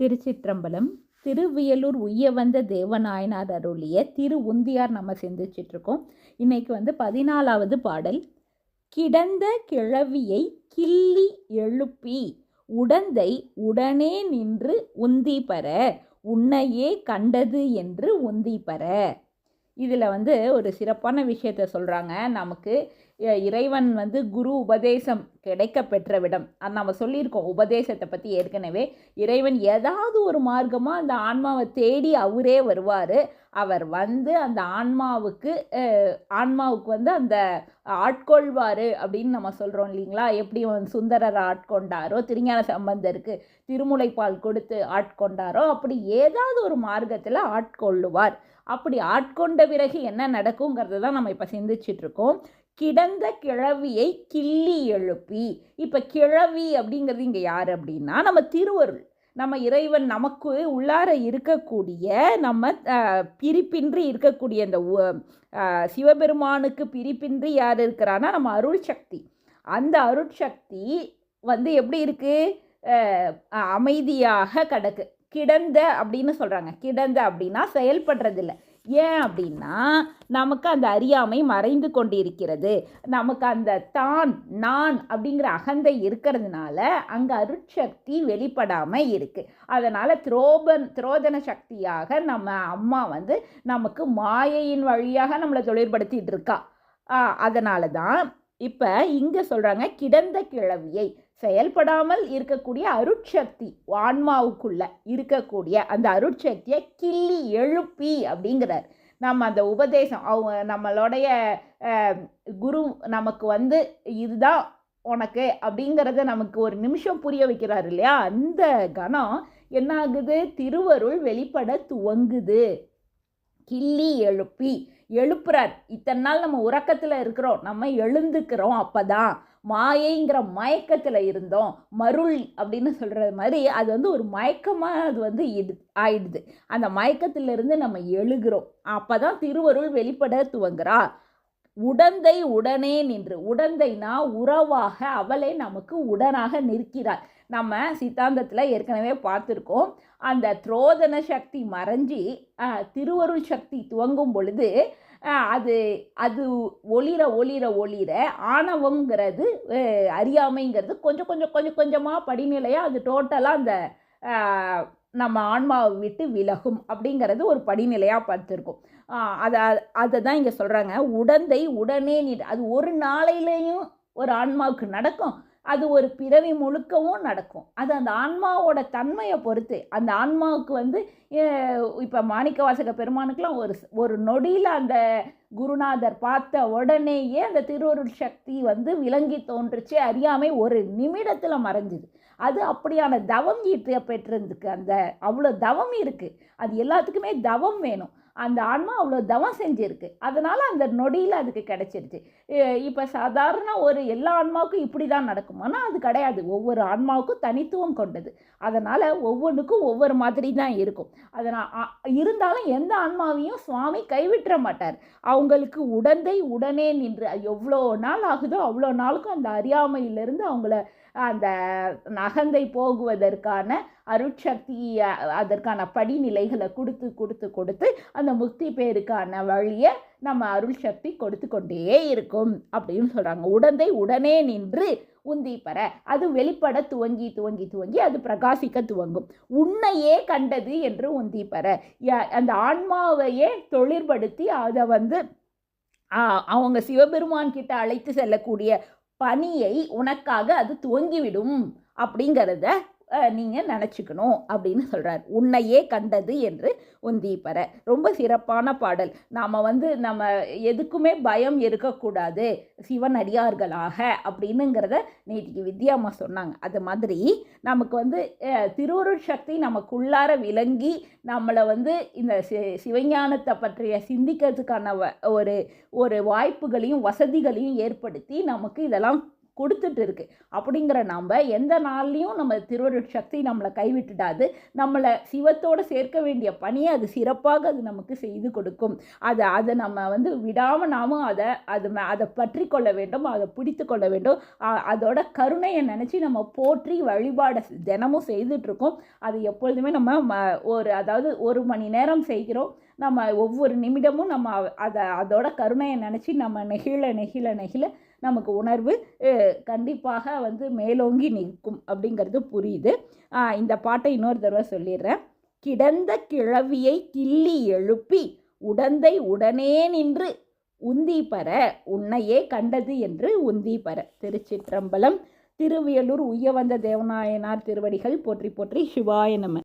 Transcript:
திருச்சிற்றம்பலம் திருவியலூர் உய்ய வந்த தேவநாயனார் அருளிய திரு உந்தியார் நம்ம சிந்திச்சிட்ருக்கோம் இன்னைக்கு வந்து பதினாலாவது பாடல். கிடந்த கிழவியை கிள்ளி எழுப்பி உடந்தை உடனே நின்று உந்தி பெற உன்னையே கண்டது என்று உந்தி பெற இதில் வந்து ஒரு சிறப்பான விஷயத்த சொல்கிறாங்க நமக்கு இறைவன் வந்து குரு உபதேசம் கிடைக்க பெற்ற விடம். அது நம்ம சொல்லியிருக்கோம் உபதேசத்தை பற்றி ஏற்கனவே. இறைவன் ஏதாவது ஒரு மார்க்கமாக அந்த ஆன்மாவை தேடி அவரே வருவார். அவர் வந்து அந்த ஆன்மாவுக்கு ஆன்மாவுக்கு வந்து அந்த ஆட்கொள்வார் அப்படின்னு நம்ம சொல்கிறோம் இல்லைங்களா? எப்படி வந்து சுந்தரர் ஆட்கொண்டாரோ திருஞான சம்பந்தருக்கு திருமுலைப்பால் கொடுத்து ஆட்கொண்டாரோ அப்படி ஏதாவது ஒரு மார்க்கத்தில் ஆட்கொள்ளுவார். அப்படி ஆட்கொண்ட பிறகு என்ன நடக்குங்கிறத தான் நம்ம இப்போ சிந்திச்சிட்டு இருக்கோம் கிடந்த கிழவியை கிள்ளி எழுப்பி இப்போ கிழவி அப்படிங்கிறது இங்கே யார் அப்படின்னா நம்ம திருவருள். நம்ம இறைவன் நமக்கு உள்ளார இருக்கக்கூடிய நம்ம பிரிப்பின்றி இருக்கக்கூடிய அந்த சிவபெருமானுக்கு பிரிப்பின்றி யார் இருக்கிறான்னா நம்ம அருள் சக்தி. அந்த அருட்சக்தி வந்து எப்படி இருக்குது அமைதியாக கிடக்கு. கிடந்த அப்படின்னு சொல்கிறாங்க கிடந்த அப்படின்னா செயல்படுறதில்ல. ஏன் அப்படின்னா நமக்கு அந்த அறியாமை மறைந்து கொண்டிருக்கிறது. நமக்கு அந்த தான் நான் அப்படிங்கிற அகந்தை இருக்கிறதுனால அங்கே அருட்சக்தி வெளிப்படாமல் இருக்குது அதனால் துரோபன் துரோதன சக்தியாக நம்ம அம்மா வந்து நமக்கு மாயையின் வழியாக நம்மளை தொழிற்படுத்திகிட்டு இருக்கா. அதனால தான் இப்போ இங்கே சொல்கிறாங்க கிடந்த கிழவியை செயல்படாமல் இருக்கக்கூடிய அருட்சக்தி ஆன்மாவுக்குள்ள இருக்கக்கூடிய அந்த அருட்சக்தியை கிள்ளி எழுப்பி அப்படிங்கிறார். நம்ம அந்த உபதேசம் அவங்க நம்மளுடைய குரு நமக்கு வந்து இதுதான் உனக்கு அப்படிங்கிறத நமக்கு ஒரு நிமிஷம் புரிய வைக்கிறார் இல்லையா? அந்த கணம் என்ன ஆகுது திருவருள் வெளிப்பட துவங்குது. கிள்ளி எழுப்பி எழுப்புறார். இத்தனை நாள் நம்ம உறக்கத்தில் இருக்கிறோம். நம்ம எழுந்துக்கிறோம் அப்போ தான் மாயைங்கிற மயக்கத்தில் இருந்தோம். மருள் அப்படின்னு சொல்கிறது மாதிரி அது வந்து ஒரு மயக்கமாக அது வந்து இது ஆயிடுது. அந்த மயக்கத்திலிருந்து நம்ம எழுகிறோம். அப்போ தான் திருவருள் வெளிப்பட துவங்குறா உடந்தை உடனே நின்று உடந்தைனா உறவாக அவளே நமக்கு உடனாக நிற்கிறாள். நம்ம சித்தாந்தத்தில் ஏற்கனவே பார்த்துருக்கோம். அந்த துரோதன சக்தி மறைஞ்சி திருவருள் சக்தி துவங்கும் பொழுது அது அது ஒளிர ஒளிர ஒளிர ஆணவம்ங்கிறது அறியாமைங்கிறது கொஞ்சம் கொஞ்சம் கொஞ்சம் கொஞ்சமாக படிநிலையாக அது டோட்டலாக அந்த நம்ம ஆன்மாவை விட்டு விலகும் அப்படிங்கிறது ஒரு படிநிலையாக பார்த்துருக்கோம். அதை அதை தான் இங்கே சொல்கிறாங்க உடந்தை உடனே நீ அது ஒரு நாளையிலையும் ஒரு ஆன்மாவுக்கு நடக்கும். அது ஒரு பிறவி முழுக்கவும் நடக்கும். அது அந்த ஆன்மாவோட தன்மையை பொறுத்து. அந்த ஆன்மாவுக்கு வந்து இப்போ மாணிக்க வாசக பெருமானுக்கெலாம் ஒரு ஒரு நொடியில் அந்த குருநாதர் பார்த்த உடனேயே அந்த திருவருள் சக்தி வந்து விளங்கி தோன்றுச்சு. அறியாமை ஒரு நிமிடத்தில் மறைஞ்சுது. அது அப்படியான தவம் ஈட்ட பெற்றிருந்துக்கு அந்த அவ்வளோ தவம் இருக்குது அது எல்லாத்துக்குமே தவம் வேணும். அந்த ஆன்மா அவ்வளோ தவம் செஞ்சிருக்கு. அதனால் அந்த நொடியில் அதுக்கு கிடைச்சிருச்சு. இப்போ சாதாரண ஒரு எல்லா ஆன்மாவுக்கும் இப்படி தான் நடக்குமானா அது கிடையாது. ஒவ்வொரு ஆன்மாவுக்கும் தனித்துவம் கொண்டது. அதனால் ஒவ்வொன்றுக்கும் ஒவ்வொரு மாதிரி தான் இருக்கும் அதனால் இருந்தாலும் எந்த ஆன்மாவையும் சுவாமி கைவிட்டுற மாட்டார். அவங்களுக்கு உடந்தை உடனே நின்று எவ்வளோ நாள் ஆகுதோ அவ்வளோ நாளுக்கும் அந்த அறியாமையிலிருந்து அவங்கள அந்த நகந்தை போகுவதற்கான அருட்சக்தி அதற்கான படிநிலைகளை கொடுத்து கொடுத்து கொடுத்து அந்த முக்தி பேருக்கான வழியை நம்ம அருள் சக்தி கொடுத்து கொண்டே இருக்கும் அப்படின்னு சொல்கிறாங்க உடந்தை உடனே நின்று உந்திப்பற அது வெளிப்பட துவங்கி துவங்கி துவங்கி அது பிரகாசிக்க துவங்கும். உன்னையே கண்டது என்று உந்திப்பற அந்த ஆன்மாவையே தொழிற்படுத்தி அதை வந்து அவங்க சிவபெருமான் கிட்ட அழைத்து செல்லக்கூடிய பணியை உனக்காக அது துவங்கிவிடும் அப்படிங்கிறத நீங்கள் நினச்சிக்கணும் அப்படின்னு சொல்கிறார் உன்னையே கண்டது என்று உந்தி பெற ரொம்ப சிறப்பான பாடல். நாம் வந்து நம்ம எதுக்குமே பயம் இருக்கக்கூடாது சிவன் அடியார்களாக அப்படின்னுங்கிறத நேற்றுக்கு வித்யாம்மா சொன்னாங்க. அது மாதிரி நமக்கு வந்து திருவருள் சக்தி நமக்குள்ளார விளங்கி நம்மளை வந்து இந்த சி சிவஞானத்தை பற்றிய சிந்திக்கிறதுக்கான வ- ஒரு ஒரு வாய்ப்புகளையும் வசதிகளையும் ஏற்படுத்தி நமக்கு இதெல்லாம் கொடுத்துட்டு இருக்கு அப்படிங்கிற நம்ம எந்த நாள்லையும் நம்ம திருவருட் சக்தி நம்மளை கைவிட்டுடாது. நம்மளை சிவத்தோடு சேர்க்க வேண்டிய பணியை அது சிறப்பாக அது நமக்கு செய்து கொடுக்கும். அதை அதை நம்ம வந்து விடாமல் நாமும் அதை அது அதை பற்றி கொள்ள வேண்டும் அதை பிடித்து கொள்ள வேண்டும். அதோட கருணையை நினச்சி நம்ம போற்றி வழிபாடை தினமும் செய்துட்ருக்கோம் அது எப்பொழுதுமே நம்ம ம ஒரு அதாவது ஒரு மணி நேரம் செய்கிறோம். நம்ம ஒவ்வொரு நிமிடமும் நம்ம அதை அதோட கருணையை நினச்சி நம்ம நெகிழ நெகிழ நெகிழ நமக்கு உணர்வு கண்டிப்பாக வந்து மேலோங்கி நிற்கும் அப்படிங்கிறது புரியுது. இந்த பாட்டை இன்னொரு தடவை சொல்லிடுறேன். கிடந்த கிழவியை கிள்ளி எழுப்பி உடந்தை உடனே நின்று உந்தி உன்னையே கண்டது என்று உந்தி பெற திருச்சிற்றம்பலம் திருவியலூர் உய்யவந்த தேவநாயனார் திருவடிகள் போற்றி போற்றி சிவாய நம.